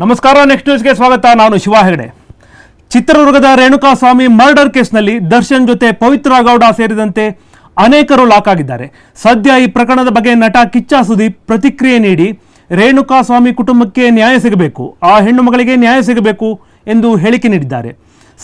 ನಮಸ್ಕಾರ ನೆಕ್ಸ್ಟ್ ನ್ಯೂಸ್ಗೆ ಸ್ವಾಗತ. ನಾನು ಶಿವ ಹೆಗಡೆ. ಚಿತ್ರದುರ್ಗದ ರೇಣುಕಾಸ್ವಾಮಿ ಮರ್ಡರ್ ಕೇಸ್ನಲ್ಲಿ ದರ್ಶನ್ ಜೊತೆ ಪವಿತ್ರ ಗೌಡ ಸೇರಿದಂತೆ ಅನೇಕರು ಲಾಕ್ ಆಗಿದ್ದಾರೆ. ಸದ್ಯ ಈ ಪ್ರಕರಣದ ಬಗ್ಗೆ ನಟ ಕಿಚ್ಚ ಸುದೀಪ್ ಪ್ರತಿಕ್ರಿಯೆ ನೀಡಿ ರೇಣುಕಾಸ್ವಾಮಿ ಕುಟುಂಬಕ್ಕೆ ನ್ಯಾಯ ಸಿಗಬೇಕು, ಆ ಹೆಣ್ಣು ಮಗಳಿಗೆ ನ್ಯಾಯ ಸಿಗಬೇಕು ಎಂದು ಹೇಳಿಕೆ ನೀಡಿದ್ದಾರೆ.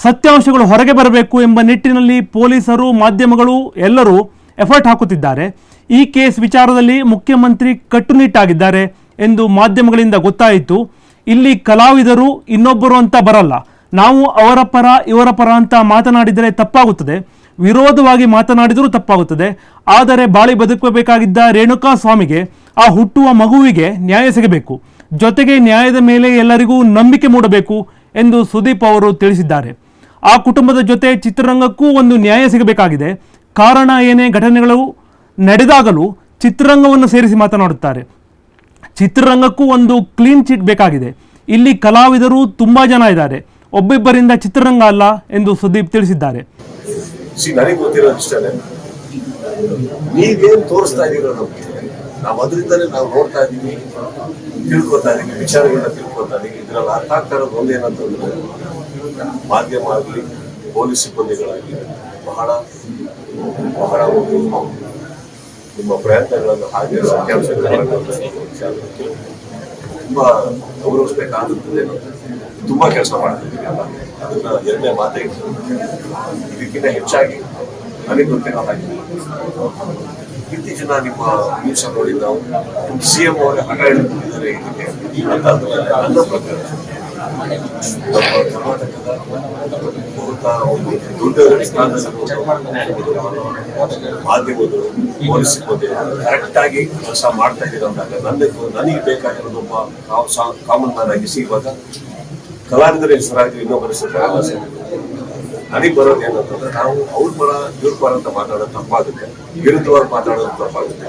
ಸತ್ಯಾಂಶಗಳು ಹೊರಗೆ ಬರಬೇಕು ಎಂಬ ನಿಟ್ಟಿನಲ್ಲಿ ಪೊಲೀಸರು, ಮಾಧ್ಯಮಗಳು ಎಲ್ಲರೂ ಎಫರ್ಟ್ ಹಾಕುತ್ತಿದ್ದಾರೆ. ಈ ಕೇಸ್ ವಿಚಾರದಲ್ಲಿ ಮುಖ್ಯಮಂತ್ರಿ ಕಟ್ಟುನಿಟ್ಟಾಗಿದ್ದಾರೆ ಎಂದು ಮಾಧ್ಯಮಗಳಿಂದ ಗೊತ್ತಾಯಿತು. ಇಲ್ಲಿ ಕಲಾವಿದರು ಇನ್ನೊಬ್ಬರು ಅಂತ ಬರಲ್ಲ. ನಾವು ಅವರ ಪರ, ಇವರ ಪರ ಅಂತ ಮಾತನಾಡಿದರೆ ತಪ್ಪಾಗುತ್ತದೆ. ವಿರೋಧವಾಗಿ ಮಾತನಾಡಿದರೂ ತಪ್ಪಾಗುತ್ತದೆ. ಆದರೆ ಬಾಳಿ ಬದುಕಬೇಕಾಗಿದ್ದ ರೇಣುಕಾ ಸ್ವಾಮಿಗೆ ಆ ಹುಟ್ಟುವ ಮಗುವಿಗೆ ನ್ಯಾಯ ಸಿಗಬೇಕು. ಜೊತೆಗೆ ನ್ಯಾಯದ ಮೇಲೆ ಎಲ್ಲರಿಗೂ ನಂಬಿಕೆ ಮೂಡಬೇಕು ಎಂದು ಸುದೀಪ್ ಅವರು ತಿಳಿಸಿದ್ದಾರೆ. ಆ ಕುಟುಂಬದ ಜೊತೆ ಚಿತ್ರರಂಗಕ್ಕೂ ಒಂದು ನ್ಯಾಯ ಸಿಗಬೇಕಾಗಿದೆ. ಕಾರಣ ಏನೇ ಘಟನೆಗಳು ನಡೆದಾಗಲೂ ಚಿತ್ರರಂಗವನ್ನು ಸೇರಿಸಿ ಮಾತನಾಡುತ್ತಾರೆ. ಚಿತ್ರರಂಗಕ್ಕೂ ಒಂದು ಕ್ಲೀನ್ ಚಿಟ್ ಬೇಕಾಗಿದೆ. ಇಲ್ಲಿ ಕಲಾವಿದರು ತುಂಬ ಜನ ಇದ್ದಾರೆ. ಒಬ್ಬಿಬ್ಬರಿಂದ ಚಿತ್ರರಂಗ ಅಲ್ಲ ಎಂದು ಸುದೀಪ್ ತಿಳಿಸಿದ್ದಾರೆ. ನನಗೆ ಗೊತ್ತಿರೋದು ಇಷ್ಟನೇ ನೀವೇನ್ ತೋರಿಸ್ತಾ ಇದೀರೋ ನಮ್ಗೆ, ನಾವು ಅದರಿಂದಲೇ ನಾವು ನೋಡ್ತಾ ಇದೀವಿ ತಿಳ್ಕೊತಾ ಇದೀವಿ ವಿಚಾರಗಳನ್ನ ತಿಳ್ಕೊತಾ ಇದೀವಿ ಇದರಲ್ಲಿ ಅರ್ಥ ಆಗ್ತಾ ಒಂದೇನಂತಂದ್ರೆ ಮಾಧ್ಯಮ ಆಗಲಿ, ಪೊಲೀಸ್ ಸಿಬ್ಬಂದಿಗಳಾಗಲಿ, ಬಹಳ ಬಹಳ ಒಂದು ನಿಮ್ಮ ಪ್ರಯತ್ನಗಳನ್ನು ಹಾಗೆ ತುಂಬಾ ಗೌರವಿಸ್ಬೇಕಾಗುತ್ತದೆ ತುಂಬಾ ಕೆಲಸ ಮಾಡ್ತಿದ್ದೀವಿ ಅಲ್ಲ. ಅದನ್ನ ಎರಡನೇ ಮಾತೇ ಇದಕ್ಕಿಂತ ಹೆಚ್ಚಾಗಿ ನನಗೆ ಗೊತ್ತಿರೋ ಹಾಗೆ ಇತ್ತೀಚಿನ ನಿಮ್ಮ ನ್ಯೂಸ್ ನೋಡಿ ಸಿ ಎಂ ಅವರೇ ಹಣ ಹಿಡಿದಿದ್ದಾರೆ ಇದಕ್ಕೆ ನನ್ನ ಪ್ರಕಾರ ಮಾಧ್ಯಮಗಳು ಕರೆಕ್ಟ್ ಆಗಿ ಕೆಲಸ ಮಾಡ್ತಾ ಇದ್ದೀರ ನನ್ನದು ನನಗೆ ಬೇಕಾಗಿರೋದು ಒಬ್ಬ ಕಾಮನ್ ಮ್ಯಾನ್ ಆಗಿ ಸಿಗುವಾಗ ಕಲಾವಿದರ ಹೆಸರಾಗಿ ಇನ್ನೊಬ್ಬರ ಹೆಸರಾಗಲ್ಲ ಸರ್ ನನಗೆ ಬರೋದು ಏನಂತಂದ್ರೆ ನಾವು ಅವ್ರ ಪರ ಇವ್ರ ಪರ ಅಂತ ಮಾತಾಡೋದು ತಪ್ಪಾಗುತ್ತೆ. ವಿರುದ್ಧವಾಗಿ ಮಾತಾಡೋದು ತಪ್ಪಾಗುತ್ತೆ.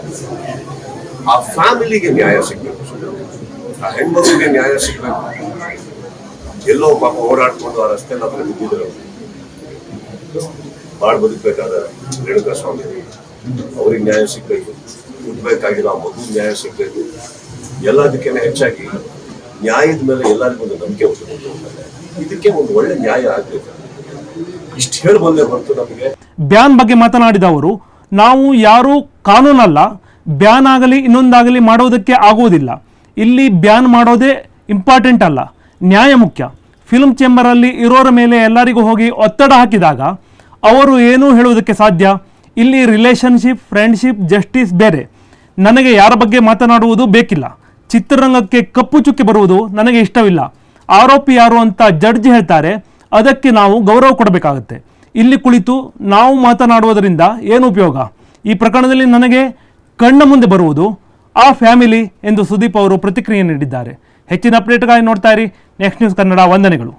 ಆ ಫ್ಯಾಮಿಲಿಗೆ ನ್ಯಾಯ ಸಿಗ್ಬೇಕು ಆ ಹೆಣ್ಮಗುವಿಗೆ ನ್ಯಾಯ ಸಿಗ್ಬೇಕು. ಎಲ್ಲೋ ಪಾಪ ಓಡಾಡ್ಕೊಂಡು ಆ ರಸ್ತೆ ಹತ್ರ ಬಿದ್ದಿದ್ರು. ಬಾಳ್ ಬದುಕಬೇಕಾದ ರೇಣುಕಾ ಸ್ವಾಮಿ, ಅವ್ರಿಗೆ ನ್ಯಾಯ ಸಿಗ್ಬೇಕು ಹುಟ್ಟಬೇಕಾಗಿಲ್ಲ ಆ ಮಗು ನ್ಯಾಯ ಸಿಗ್ಬೇಕು. ಎಲ್ಲದಕ್ಕಿಂತ ಹೆಚ್ಚಾಗಿ ನ್ಯಾಯದ ಮೇಲೆ ಎಲ್ಲರಿಗೂ ಒಂದು ನಂಬಿಕೆ ಉಂಟು ಇದಕ್ಕೆ ಒಂದು ಒಳ್ಳೆ ನ್ಯಾಯ ಆಗ್ಬೇಕು. ಇಷ್ಟು ಹೇಳಿ ಬಂದೆ ಹೊರತು ನಮಗೆ. ಬ್ಯಾನ್ ಬಗ್ಗೆ ಮಾತನಾಡಿದ ಅವರು, ನಾವು ಯಾರು ಕಾನೂನಲ್ಲ, ಬ್ಯಾನ್ ಆಗಲಿ ಇನ್ನೊಂದಾಗಲಿ ಮಾಡೋದಕ್ಕೆ ಆಗುವುದಿಲ್ಲ. ಇಲ್ಲಿ ಬ್ಯಾನ್ ಮಾಡೋದೇ ಇಂಪಾರ್ಟೆಂಟ್ ಅಲ್ಲ, ನ್ಯಾಯ ಮುಖ್ಯ. ಫಿಲ್ಮ್ ಚೇಂಬರಲ್ಲಿ ಇರೋರ ಮೇಲೆ ಎಲ್ಲರಿಗೂ ಹೋಗಿ ಒತ್ತಡ ಹಾಕಿದಾಗ ಅವರು ಏನೂ ಹೇಳುವುದಕ್ಕೆ ಸಾಧ್ಯ? ಇಲ್ಲಿ ರಿಲೇಷನ್ಶಿಪ್, ಫ್ರೆಂಡ್ಶಿಪ್, ಜಸ್ಟಿಸ್ ಬೇರೆ. ನನಗೆ ಯಾರ ಬಗ್ಗೆ ಮಾತನಾಡುವುದು ಬೇಕಿಲ್ಲ. ಚಿತ್ರರಂಗಕ್ಕೆ ಕಪ್ಪು ಚುಕ್ಕಿ ಬರುವುದು ನನಗೆ ಇಷ್ಟವಿಲ್ಲ. ಆರೋಪಿ ಯಾರು ಅಂತ ಜಡ್ಜ್ ಹೇಳ್ತಾರೆ. ಅದಕ್ಕೆ ನಾವು ಗೌರವ ಕೊಡಬೇಕಾಗುತ್ತೆ. ಇಲ್ಲಿ ಕುಳಿತು ನಾವು ಮಾತನಾಡುವುದರಿಂದ ಏನು ಉಪಯೋಗ? ಈ ಪ್ರಕರಣದಲ್ಲಿ ನನಗೆ ಕಣ್ಣ ಮುಂದೆ ಬರುವುದು ಆ ಫ್ಯಾಮಿಲಿ ಎಂದು ಸುದೀಪ್ ಅವರು ಪ್ರತಿಕ್ರಿಯೆ ನೀಡಿದ್ದಾರೆ. ಹೆಚ್ಚಿನ ಅಪ್ಡೇಟ್ಗಾಗಿ ನೋಡ್ತಾ ಇರಿ. ನೆಕ್ಸ್ಟ್ ನ್ಯೂಸ್ ಕನ್ನಡ ವಂದನೆಗಳು